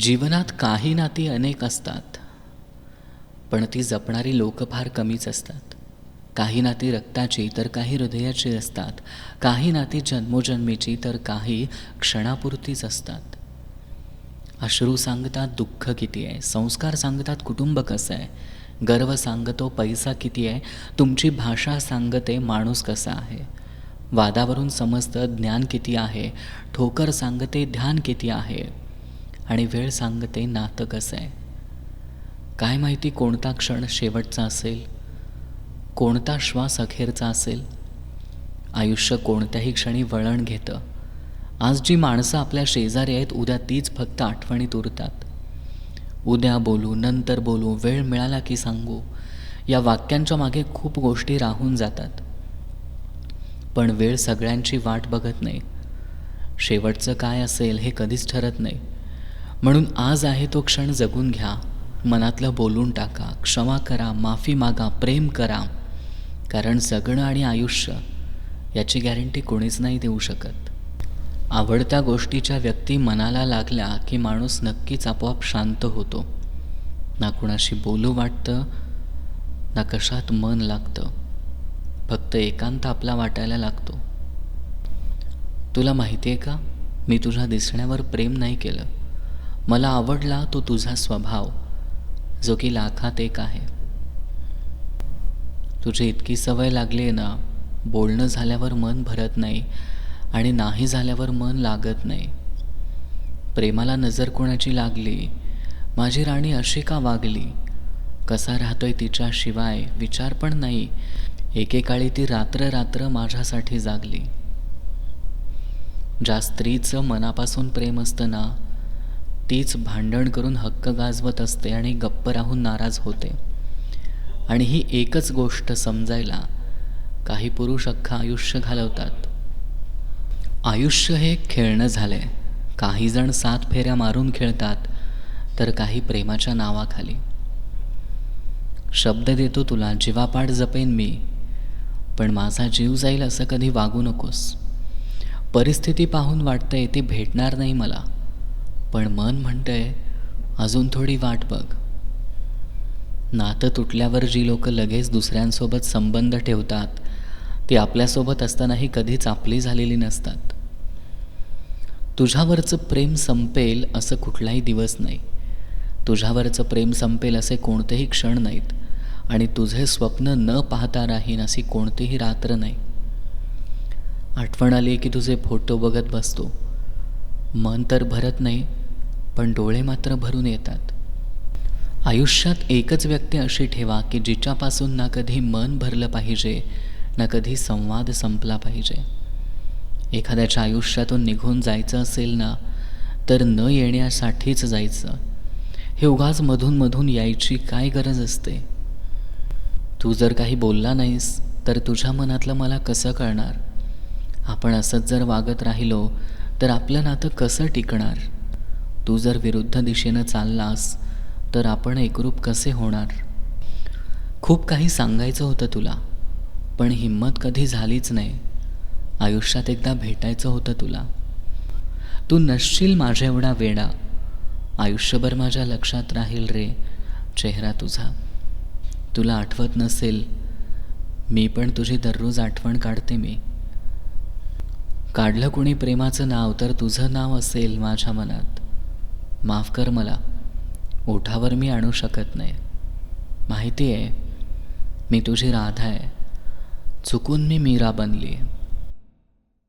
जीवनात काही नाती अनेक असतात पण ती जपणारी लोक फार कमीच असतात. काही नाती रक्ताची तर काही हृदयाची असतात काही नाती जन्मोजन्मीची तर काही क्षणापुरतीच असतात. अश्रू सांगतात दुःख किती आहे संस्कार सांगतात कुटुंब कसं आहे गर्व सांगतो पैसा किती आहे तुमची भाषा सांगते माणूस कसा आहे. वादावरून समजतं ज्ञान किती आहे ठोकर सांगते ध्यान किती आहे आणि वेळ सांगते नातं कसं आहे. काय माहिती कोणता क्षण शेवटचा असेल कोणता श्वास अखेरचा असेल. आयुष्य कोणत्याही क्षणी वळण घेतं. आज जी माणसं आपल्या शेजारी आहेत उद्या तीच फक्त आठवणीत उरतात. उद्या बोलू नंतर बोलू वेळ मिळाला की सांगू या वाक्यांच्या मागे खूप गोष्टी राहून जातात. पण वेळ सगळ्यांची वाट बघत नाही. शेवटचं काय असेल हे कधीच ठरत नाही. म्हणून आज आहे तो क्षण जगून घ्या. मनातलं बोलून टाका. क्षमा करा. माफी मागा. प्रेम करा. कारण जगणं आणि आयुष्य याची गॅरंटी कोणीच नाही देऊ शकत. आवडत्या गोष्टीच्या व्यक्ती मनाला लागल्या की माणूस नक्कीच आपोआप शांत होतो. ना कुणाशी बोलू वाटतं ना कशात मन लागतं. फक्त एकांत आपला वाटायला लागतो. तुला माहिती आहे का? मी तुझ्या दिसण्यावर प्रेम नाही केलं. मला आवडला तो तुझा स्वभाव जो की लाखात एक आहे. तुझी इतकी सवय लागली आहे ना बोलणं झाल्यावर मन भरत नाही आणि नाही झाल्यावर मन लागत नाही. प्रेमाला नजर कोणाची लागली? माझी राणी अशी का वागली? कसा राहतोय तिच्याशिवाय विचार पण नाही. एकेकाळी ती रात्र रात्र माझ्यासाठी जागली. ज्या स्त्रीचं मनापासून प्रेम असतं ना तीच भांडण करून हक्क गाजवत असते आणि गप्प राहून नाराज होते. आणि ही एकच गोष्ट समजायला काही पुरुष अख्खं आयुष्य घालवतात. आयुष्य हे खेळणं झालं आहे काहीजण सात फेऱ्या मारून खेळतात तर काही प्रेमाच्या नावाखाली. शब्द देतो तुला जीवापाड जपेन मी पण माझा जीव जाईल असं कधी वागू नकोस. परिस्थिती पाहून वाटतंय ती भेटणार नाही मला. पण मन म्हणतंय अजून थोडी वाट बघ. नातं तुटल्यावर जी लोक लगेच दुसऱ्यांसोबत संबंध ठेवतात ती आपल्यासोबत असतानाही कधीच आपली झालेली नसतात. तुझ्यावरचं प्रेम संपेल असं कुठलाही दिवस नाही. तुझ्यावरचं प्रेम संपेल असे कोणतेही क्षण नाहीत. आणि तुझे स्वप्न न पाहता राहीन अशी कोणतीही रात्र नाही. आठवण आली की तुझे फोटो बघत बसतो. मन तर भरत नाही पण डोळे मात्र भरून येतात. आयुष्यात एकच व्यक्ती अशी ठेवा की जिच्यापासून ना कधी मन भरलं पाहिजे ना कधी संवाद संपला पाहिजे. एखाद्याच्या आयुष्यातून निघून जायचं असेल ना तर न येण्यासाठीच जायचं. हे उगाच मधून मधून यायची काय गरज असते? तू जर काही बोलला नाहीस तर तुझ्या मनातलं मला कसं कळणार? आपण असंच जर वागत राहिलो तर आपलं नातं कसं टिकणार? तू जर विरुद्ध दिशेनं चाललास तर आपण एकरूप कसे होणार? खूप काही सांगायचं होतं तुला पण हिंमत कधी झालीच नाही. आयुष्यात एकदा भेटायचं होतं तुला. तू नसशील माझ्या एवढा वेडा. आयुष्यभर माझ्या लक्षात राहील रे चेहरा तुझा. तुला आठवत नसेल मी पण तुझी दररोज आठवण काढते मी. काढलं कुणी प्रेमाचं नाव तर तुझं नाव असेल माझ्या मनात. माफ कर मला. ओठावर मी आणू शकत नाही. माहिती आहे मी तुझी राधा आहे. चुकून मी मीरा बनली आहे